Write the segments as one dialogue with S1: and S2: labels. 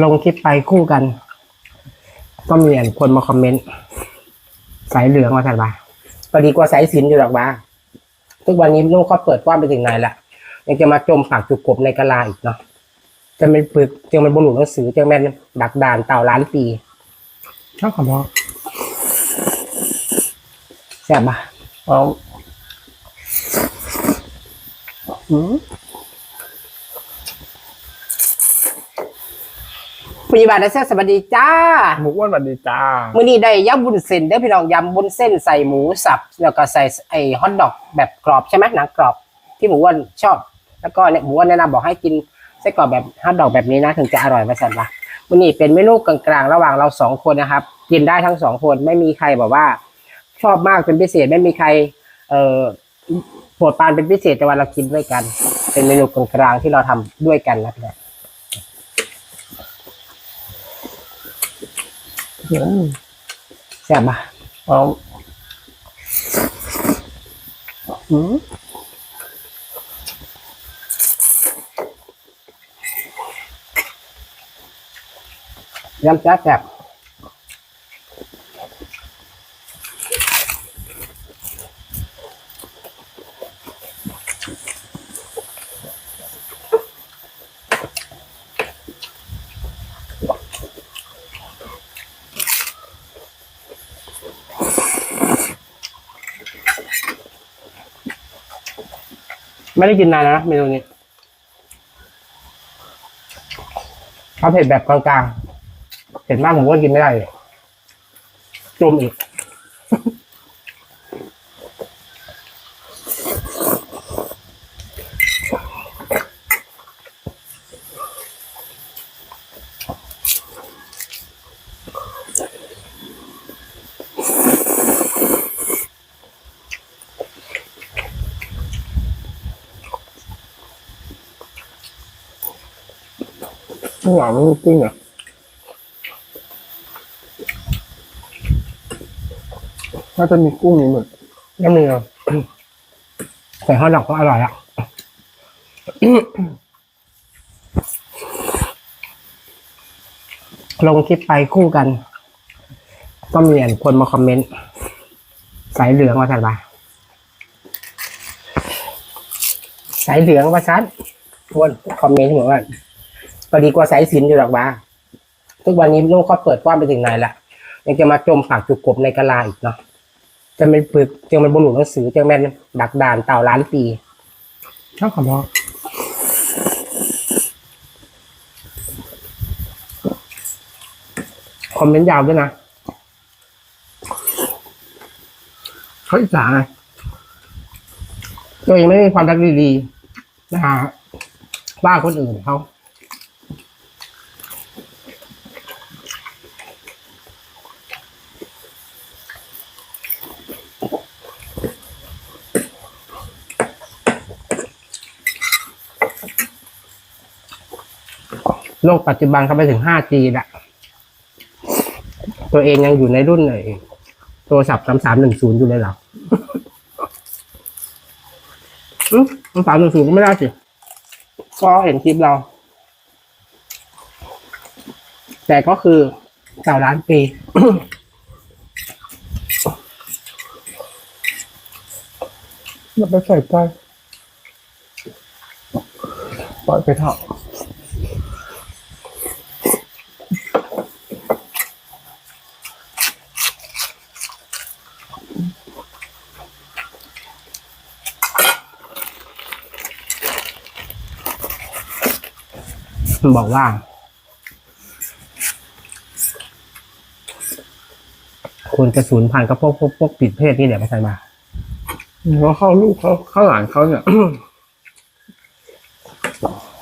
S1: ลงคลิปไปคู่กัน ก็มีอันคนมาคอมเมนต์สายเหลืองมาสันบาก็ดีกว่าสายสินอยู่หรอกบ้าทุกวันนี้โลกก็เปิดกว้างไปถึงไหนละยังจะมาจมปากจุกกบในกะลาอีกเนาะจะเป็นปึกจะเป็นบนหนุนหนังสือจะเป็นดักดานเต่าล้านปีชอบขอบอกแซ่บปะ
S2: เอา
S1: อื มปฏิบัติและแซ่บสวัสดีจ้า
S2: หมูอ้วนสวัสดีจ้า
S1: มื่อนี้ได้ยำบุญเส้นเด้อพี่น้องยำบุญเส้นใส่หมูสับ แล้วก็ใส่ไอ้ฮอทดอกแบบกรอบใช่ไหมหนังกรอบที่หมูอ้วนชอบ แล้วก็เนี่ยหมูอ้วนแนะนำบอกให้กินไส้กรอกแบบฮอทดอกแบบนี้นะถึงจะอร่อยมาสั่นละมื่อนี้เป็นเมนูกลางๆ ระหว่างเราสองคนนะครับ กินได้ทั้งสองคนไม่มีใครแบบว่า ชอบมากเป็นพิเศษไม่มีใคร เอ่อโปรดปรานเป็นพิเศษแต่ว่าเรากินด้วยกัน เป็นเมนูกลางๆที่เราทำด้วยกันนะพี่น้อง อืมแซ่บปะ
S2: เอา
S1: อืมยำแซ่บแบบ ไม่ได้กินนานแล้วนะเมนูนี้เขาเผ็ดแบบกลางๆเผ็ดมากผมก็กินไม่ได้เลยจมอีก
S2: ข้างหลังมันกิ้งอะน่าจะมีกุ้งนี่เหมือน
S1: น้ำเนื้อใส่ฮอทดอกก็อร่อยอะลงคลิปไปคู่กัน ก็มีคนมาคอมเมนต์ สายเหลืองมาสันบาสายเหลืองว่าซันวนคอมเมนต์บอกว่า ก็ดีกว่าสายสินอยู่หรอกบ้าทุกวันนี้โลกก็เปิดกว้างไปถึงไหนละยังจะมาจมปากจุกกบในกะลาอีกเนาะจะเป็นปึกจะเป็นบนหนุนหนังสือจะเป็นดักดานเต่าล้านปีชอบขอบอกคอมเมนต์ยาวด้วยนะเขาอิจฉาไงตัวเองไม่มีความรักดีๆนะฮะว่าคนอื่นเขา โลกปัจจุบันเข้าไปถึง 5G ละตัวเองยังอยู่ในรุ่นไหนโทรศัพท์สามสามหนึ่งศูนย์อยู่เลยเหรออืมสามสามหนึ่งศูนย์ก็ไม่ได้สิก็เห็นคลิปเรา แต่ก็คือเต่าล้านปี
S2: มันไปใส่ใจปล่อยไปเถอะ
S1: บอกว่าควรจะสูญพันธุ์กับพวกพวกพวกผิดเพศนี่แหละไม่ใช่มา
S2: เพราะเขาลูกเขาเขาหลานเขาเนี่ย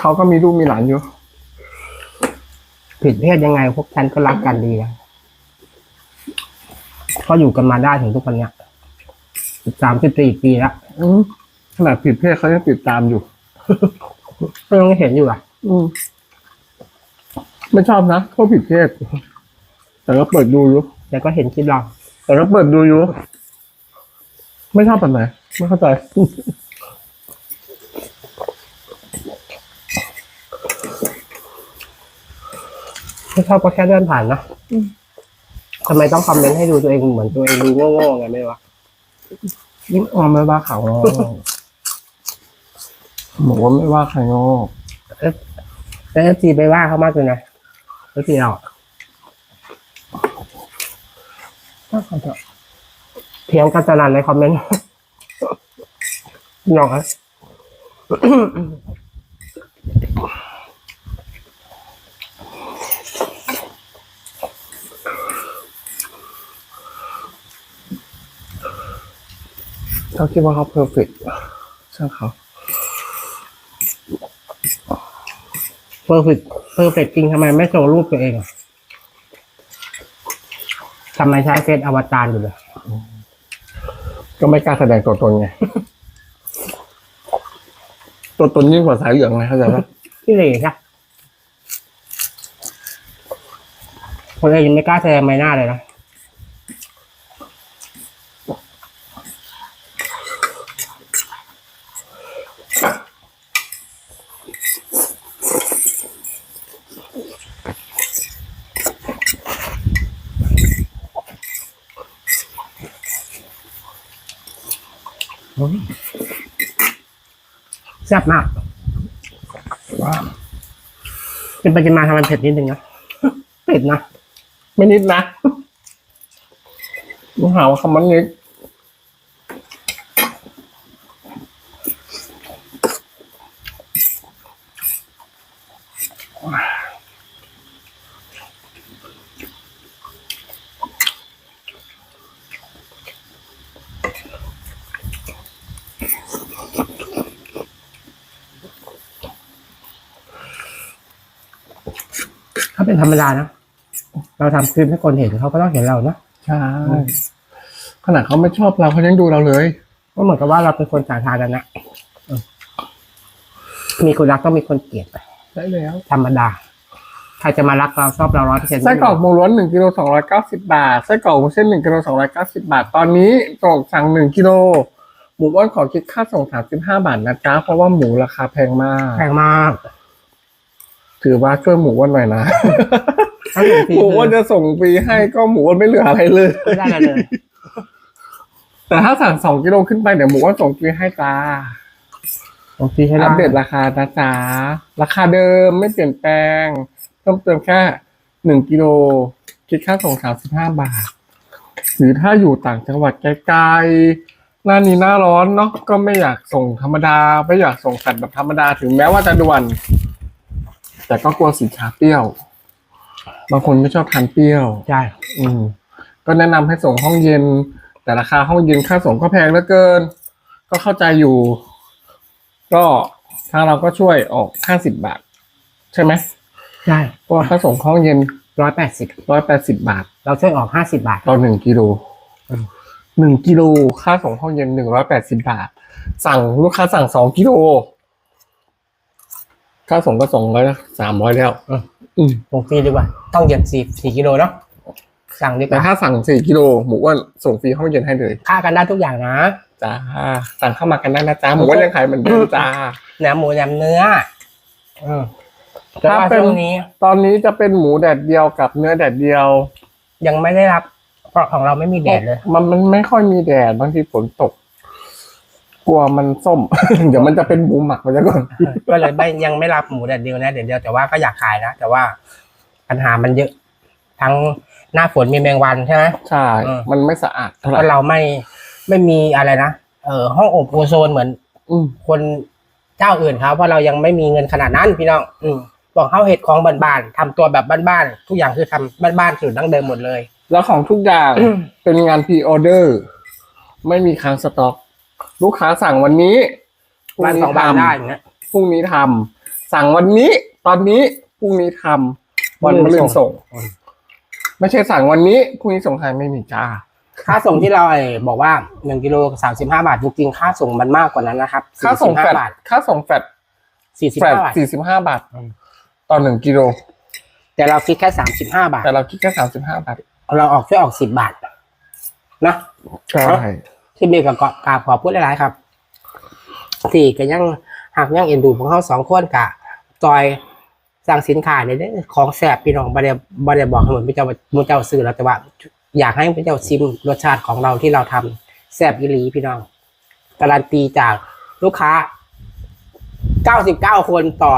S2: เขาก็มีลูกมีหลานอยู่
S1: ผิดเพศยังไง พวกฉันก็รักกันดีนะก็อยู่กันมาได้ถึงทุกวันเนี้ยสิบสามสิบสี่ปีแล้ว
S2: อืมขนาดผิดเพศเขายังติดตามอยู่
S1: ก็ยังเห็นอยู่อะ
S2: อืม ไม่ชอบนะเขาผิดเพศแต่ก็เปิดดูอยู่
S1: แต่ก็เห็นคลิปเรา
S2: แต่ก็เปิดดูอยู่ ไม่ชอบแบบไหนไม่เข้าใจก
S1: ไม่ชอบก็แค่เดินผ่านนะทำไมต้องคอมเมนต์ให้ดูตัวเองเหมือนตัวเองดูโง่ๆไงไม่รู้วะ
S2: ยิ้มออมไม่ว่าเขาโง่บอกว่าไม่ว่าใครโง่
S1: แล้วเอฟซีไปว่าเขามากเลยนะ เอฟซีเราเพียงกันสนันในคอมเมนต์น้องครับ
S2: เขาคิดว่าเขาเพอร์เฟกต์ช่างเขา
S1: เพ อร์เฟกเพอร์เฟกจริงทำไมไม่โชว์รูปตัวเองอะทำไมใช้เฟซอวตารอยู่เลย
S2: ก็ไม่กล้าแสดงตัวตนไง ตัวตนยิ่งกว่าสายเหลืองไงเข้าใจปะ
S1: พี่เหล่ค่ะคนเลยยังไม่กล้าแสดงใบหน้าเลยนะ แซ่บมาก
S2: ว่า
S1: เป็นปริมาณทำมันเผ็ดนิดนึงนะเผ็ดนะ
S2: ไม่นิดนะมึงหาว่าคำมันนิด
S1: ถ้าเป็นธรรมดานะ เราทำคลิปให้คนเห็นเขาก็ต้องเห็นเรานะ
S2: ใช่ขนาดเขาไม่ชอบเราเขายังดูเราเลย
S1: ก็เหมือนกับว่าเราเป็นคนสาธารณะเออมีคนรักต้องมีคนเกลียด
S2: ได้แล้ว
S1: ธรรมดาใครจะมารักเราชอบเราร้อยเปอร์เซ็นต์
S2: ไส้กรอกหมูล้วนหนึ่งกิโลสองร้อยเก้าสิบาทไส้กรอกหมูเส้นหนึ่งกิโลสองร้อยเก้าสิบาท ตอนนี้ส่งสั่งหนึ่งกิโลหมูอ้วนขอคิดค่าส่งสามสิบห้าบาทนะจ๊ะเพราะว่าหมูราคาแพงมาก
S1: แพงมาก
S2: ถือว่าช่วยหมูอ้วนหน่อยนะ
S1: ถ้าหนึ่งที
S2: หมูอ้วนจะส่งฟรีให้ก็หมูอ้วนไม่เหลืออะไรเลย
S1: ไม่ได้เลย
S2: แต่ถ้าสั่งสองกิโลขึ้นไปเดี๋ยวหมูอ้วนส่งฟรีให้จ้า
S1: บางทีให้
S2: อั
S1: ได้
S2: ปเดตราคานะจ๊ะราคาเดิมไม่เปลี่ยนแปลงเพิ่มเติมแค่หนึ่งกิโลคิดค่าส่งสามสิบห้าบาท หรือถ้าอยู่ต่างจังหวัดไกลๆหน้านี้หน้าร้อนเนาะก็ไม่อยากส่งธรรมดา ไม่อยากส่งสัตว์แบบธรรมดาถึงแม้ว่าจะด่วน แต่ก็กลัวสินค้าเปรี้ยว บางคนไม่ชอบทานเปรี้ยว
S1: ใช่
S2: อืม ก็แนะนำให้ส่งห้องเย็น แต่ราคาห้องเย็นค่าส่งก็แพงเหลือเกิน ก็เข้าใจอยู่ ก็ทางเราก็ช่วยออกห้าสิบบาท ใช่ไหม
S1: ใช่
S2: เพราะว่าค่าส่งห้องเย็น
S1: ร้อยแปดสิบ
S2: ร้อยแปดสิบบาท
S1: เราช่วยออกห้าสิบาท
S2: ต่อหนึ่งกิโล
S1: อืม
S2: หนึ่งกิโลค่าส่งห้องเย็นหนึ่งร้อยแปดสิบาท สั่งลูกค้าสั่งสองกิโล ค่าส่งก็ส่งร้อยสามร้อยแล้วอืม
S1: ลงฟรีดีกว่า ต้องเย็นสี่สี่กิโลเนาะสั่งดีก
S2: แต่
S1: ว่า
S2: ถ้าสั่งสี่กิโลหมูอ้วนส่งฟรีห้องเย็นให้เลย
S1: ค่ากันได้ทุกอย่างนะ
S2: จ้าสั่งเข้ามากันได้นะจ้าหมูอ้วนยังขายเหมือนเดิมจ้า
S1: แหนมหมูแหนมเนื้ออืมแต่
S2: ถ้า
S1: ว่า
S2: เป็น
S1: ช่วงนี้
S2: ตอนนี้จะเป็นหมูแดดเดียวกับเนื้อแดดเดียว
S1: ยังไม่ได้รับ เพราะของเราไม่มีแดดเลย
S2: มันมันไม่ค่อยมีแดดบางทีฝนตก กลัวมันส้ม เดี๋ยวมันจะเป็นหมูหมักไปซะก่อน
S1: ก็เลยไม่ยังไม่รับหมูแดดเดียวนะแดดเดียวแต่ว่าก็อยากขายนะแต่ว่าปัญหามันเยอะ ทั้งหน้าฝนมีแมงวันใช่ไหม
S2: ใช่
S1: อืม
S2: มันไม่สะอาดเท่าไห
S1: เพ
S2: ร่
S1: ราะเราไม่ไม่มีอะไรนะเออห้องอบโอโซนเหมือน
S2: อืม
S1: คนเจ้าอื่นเขาเพราะเรายังไม่มีเงินขนาดนั้นพี่น้อง อืมบอกเข้าเห็ดของบ้านๆทำตัวแบบบ้านๆทุกอย่างคือทำบ้านๆสูตรดั้งเดิมหมดเลย
S2: แล้วของทุกอย่าง
S1: อืม
S2: เป็นงานพรีออเดอร์ ไม่มีค้างสต็อก ลูกค้าสั่งวันนี้พรุ่ง
S1: บ้าน
S2: นี้
S1: สองบ้าน
S2: ทำ
S1: ได้อย่างเงี้ย
S2: พรุ่งนี้ทำสั่งวันนี้ ตอนนี้พรุ่งนี้ทำวันมะรืนส่ง
S1: อืม
S2: ไม่ใช่สั่งวันนี้พรุ่งนี้ส่งใครไม่มีจ้า
S1: ค่าส่งที่เราไอ้บอกว่าหนึ่งกิโลสามสิบห้าบาทจริงๆค่าส่งมันมากกว่านั้นนะครับ
S2: ค่าส่งแฟด
S1: 45บาท
S2: ค่าส่งแฟด
S1: สี่สิบ
S2: แฟด
S1: ห้าบาท
S2: สี่สิบห้าบาท
S1: อืม
S2: ต่อหนึ่งกิโล
S1: แต่เราคิดแค่สามสิบห้าบาท
S2: แต่เราคิดแค่สามสิบห้าบาท
S1: เราออกช่วยออกสิบบาทนะ
S2: ใช่
S1: ที่มีกับกราบขอพูดหลายๆครับสี่ก็ยังหากยังเอ็นดูพวกเขาสองคนกะจอยสั่งสินค้าเนี่ยเด้อของแสบพี่น้องบ่ได้บ่ได้บอกเหมือนพระเจ้าพระเจ้าซื้อแล้วแต่ว่า อยากให้พระเจ้าชิมรสชาติของเราที่เราทำแสบอีหลีพี่น้องการันตีจากลูกค้า 99 คนต่อ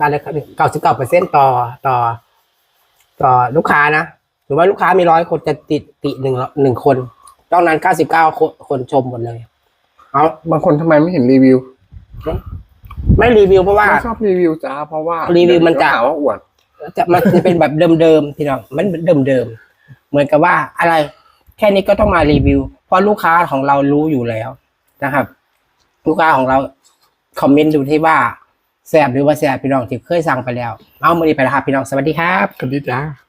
S1: อะไรครับ99เปอร์เซ็นต่อต่อ ต่อลูกค้านะ หรือว่าลูกค้ามีร้อยคนจะติดติหนึ่งหนึ่งคน ตอนนั้น99คนคนชมหมดเลยเอา
S2: บางคนทำไมไม่เห็นรีวิว
S1: ไม่รีวิวเพราะว่า
S2: ไม่ชอบรีวิวจ้าเพราะว่า
S1: รีวิวมันจะ
S2: เดี๋ยหาว่าอวด
S1: จะมันจะเป็นแบบเดิมๆพี่น้องมันเดิมๆเหมือนกับว่าอะไร แค่นี้ก็ต้องมารีวิว เพราะลูกค้าของเรารู้อยู่แล้วนะครับ ลูกค้าของเราคอมเมนต์ดูที่ว่าแสบหรือว่าแสบพี่น้องที่เคยสั่งไปแล้ว เอามือนี้ไปแล้วครับพี่น้องสวัสดีครับ
S2: สวัสดีจ้า